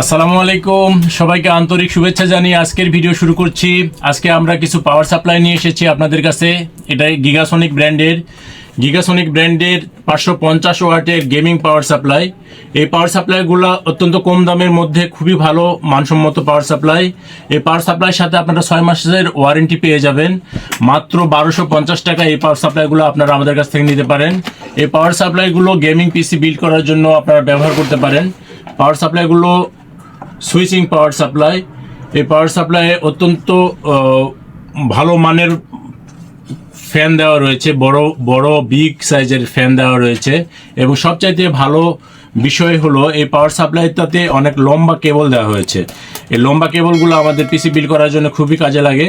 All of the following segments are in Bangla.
আসসালামু আলাইকুম। সবাইকে আন্তরিক শুভেচ্ছা জানিয়ে আজকের ভিডিও শুরু করছি। আজকে আমরা কিছু পাওয়ার সাপ্লাই নিয়ে এসেছি আপনাদের কাছে। এটা গিগাসনিক ব্র্যান্ডের গিগাসনিক ব্র্যান্ডের পাঁচশো পঞ্চাশ ওয়াটের গেমিং পাওয়ার সাপ্লাই এই পাওয়ার সাপ্লাইগুলো অত্যন্ত কম দামের মধ্যে খুবই ভালো, মানসম্মত পাওয়ার সাপ্লাই এই পাওয়ার সাপ্লাইয়ের সাথে আপনারা ছয় মাসের ওয়ারেন্টি পেয়ে যাবেন। মাত্র বারোশো পঞ্চাশ টাকা এই পাওয়ার সাপ্লাইগুলো আপনারা আমাদের কাছ থেকে নিতে পারেন। এই পাওয়ার সাপ্লাইগুলো গেমিং পিসি বিল্ড করার জন্য আপনারা ব্যবহার করতে পারেন। পাওয়ার সাপ্লাইগুলো সুইচিং পাওয়ার সাপ্লাই। এই পাওয়ার সাপ্লাই অত্যন্ত ভালো মানের ফ্যান দেওয়া রয়েছে, বড় বড়, বিগ সাইজের ফ্যান দেওয়া রয়েছে। এবং সবচাইতে ভালো বিষয় হলো, এই পাওয়ার সাপ্লাইটাতে অনেক লম্বা কেবল দেওয়া হয়েছে। এই লম্বা কেবলগুলো আমাদের পিসি বিল করার জন্য খুবই কাজে লাগে।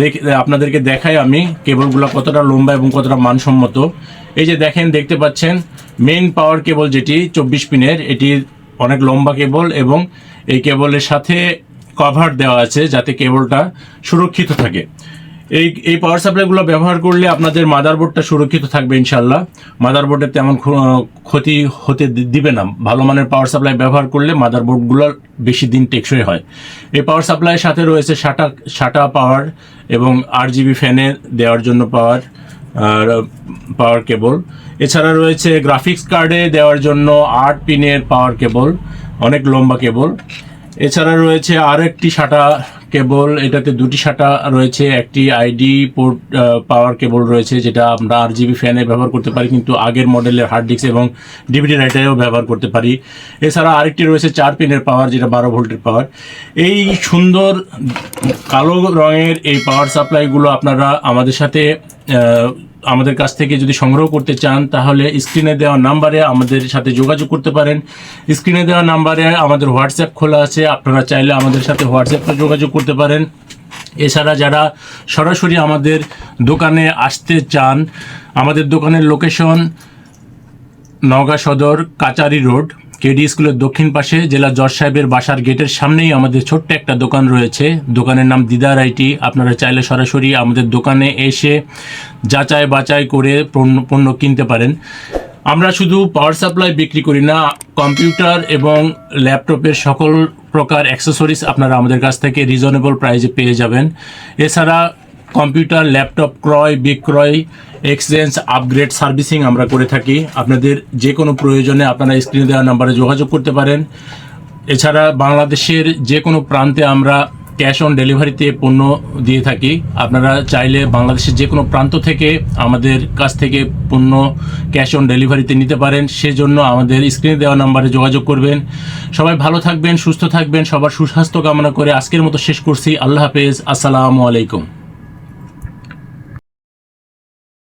দেখ, আপনাদেরকে দেখাই আমি কেবলগুলো কতটা লম্বা এবং কতটা মানসম্মত। এই যে দেখেন, দেখতে পাচ্ছেন মেইন পাওয়ার কেবল যেটি, চব্বিশ পিনের এটি অনেক লম্বা কেবল এবং এই কেবলের সাথে কভার দেওয়া আছে যাতে কেবলটা সুরক্ষিত থাকে। এই এই পাওয়ার সাপ্লাইগুলো ব্যবহার করলে আপনাদের মাদারবোর্ডটা সুরক্ষিত থাকবে ইনশাল্লাহ মাদারবোর্ডের তেমন ক্ষতি হতে দিবে না। ভালো মানের পাওয়ার সাপ্লাই ব্যবহার করলে মাদারবোর্ডগুলো বেশি দিন টেকসই হয়। এই পাওয়ার সাপ্লাইয়ের সাথে রয়েছে সাটা সাটা পাওয়ার এবং আট জিবি ফ্যানে দেওয়ার জন্য পাওয়ার আর পাওয়ার কেবল এছাড়া রয়েছে গ্রাফিক্স কার্ডে দেওয়ার জন্য আট পিনের পাওয়ার কেবল অনেক লম্বা কেবল। এছাড়া রয়েছে আর একটি সাটা কেবল, এটাতে দুটি সাটা রয়েছে, একটি আইডি পোর্ট পাওয়ার কেবল রয়েছে, যেটা আমরা আর জিবি ফ্যানে ব্যবহার করতে পারি, কিন্তু আগের মডেলের হার্ড ডিস্ক এবং ডিভিডি রাইটারেও ব্যবহার করতে পারি। এছাড়া আরেকটি রয়েছে চার পিনের পাওয়ার, যেটা বারো ভোল্টের পাওয়ার। এই সুন্দর কালো রঙের এই পাওয়ার সাপ্লাইগুলো আপনারা আমাদের সাথে আমাদের কাছ থেকে যদি সংগ্রহ করতে চান, তাহলে স্ক্রিনে দেওয়া নাম্বারে আমাদের সাথে যোগাযোগ করতে পারেন। স্ক্রিনে দেওয়া নাম্বারে আমাদের হোয়াটসঅ্যাপ খোলা আছে, আপনারা চাইলে আমাদের সাথে হোয়াটসঅ্যাপে যোগাযোগ করতে পারেন। এছাড়া যারা সরাসরি আমাদের দোকানে আসতে চান, আমাদের দোকানের লোকেশন নওগাঁ সদর কাচারি রোড কেডি স্কুলের দক্ষিণ পাশে জেলা জজ সাহেবের বাসার গেটের সামনেই আমাদের ছোট্ট একটা দোকান রয়েছে। দোকানের নাম দিদার আইটি আপনারা চাইলে সরাসরি আমাদের দোকানে এসে যাচাই বাছাই করে পণ্য পণ্য কিনতে পারেন। আমরা শুধু পাওয়ার সাপ্লাই বিক্রি করি না কম্পিউটার এবং ল্যাপটপের সকল প্রকার অ্যাক্সেসরিজ আপনারা আমাদের কাছ থেকে রিজনেবল প্রাইজে পেয়ে যাবেন। এছাড়া কম্পিউটার, ল্যাপটপ ক্রয়, বিক্রয়, এক্সচেঞ্জ, আপগ্রেড, সার্ভিসিং আমরা করে থাকি। আপনাদের যে কোনো প্রয়োজনে আপনারা স্ক্রিনে দেওয়া নাম্বারে যোগাযোগ করতে পারেন। এছাড়া বাংলাদেশের যে কোনো প্রান্তে আমরা ক্যাশ অন ডেলিভারিতে পণ্য দিয়ে থাকি। আপনারা চাইলে বাংলাদেশের যে কোনো প্রান্ত থেকে আমাদের কাছ থেকে পণ্য ক্যাশ অন ডেলিভারিতে নিতে পারেন। সেজন্য আমাদের স্ক্রিনে দেওয়া নাম্বারে যোগাযোগ করবেন। সবাই ভালো থাকবেন, সুস্থ থাকবেন। সবার সুস্বাস্থ্য কামনা করে আজকের মতো শেষ করছি। আল্লাহ হাফেজ। আসসালামু আলাইকুম।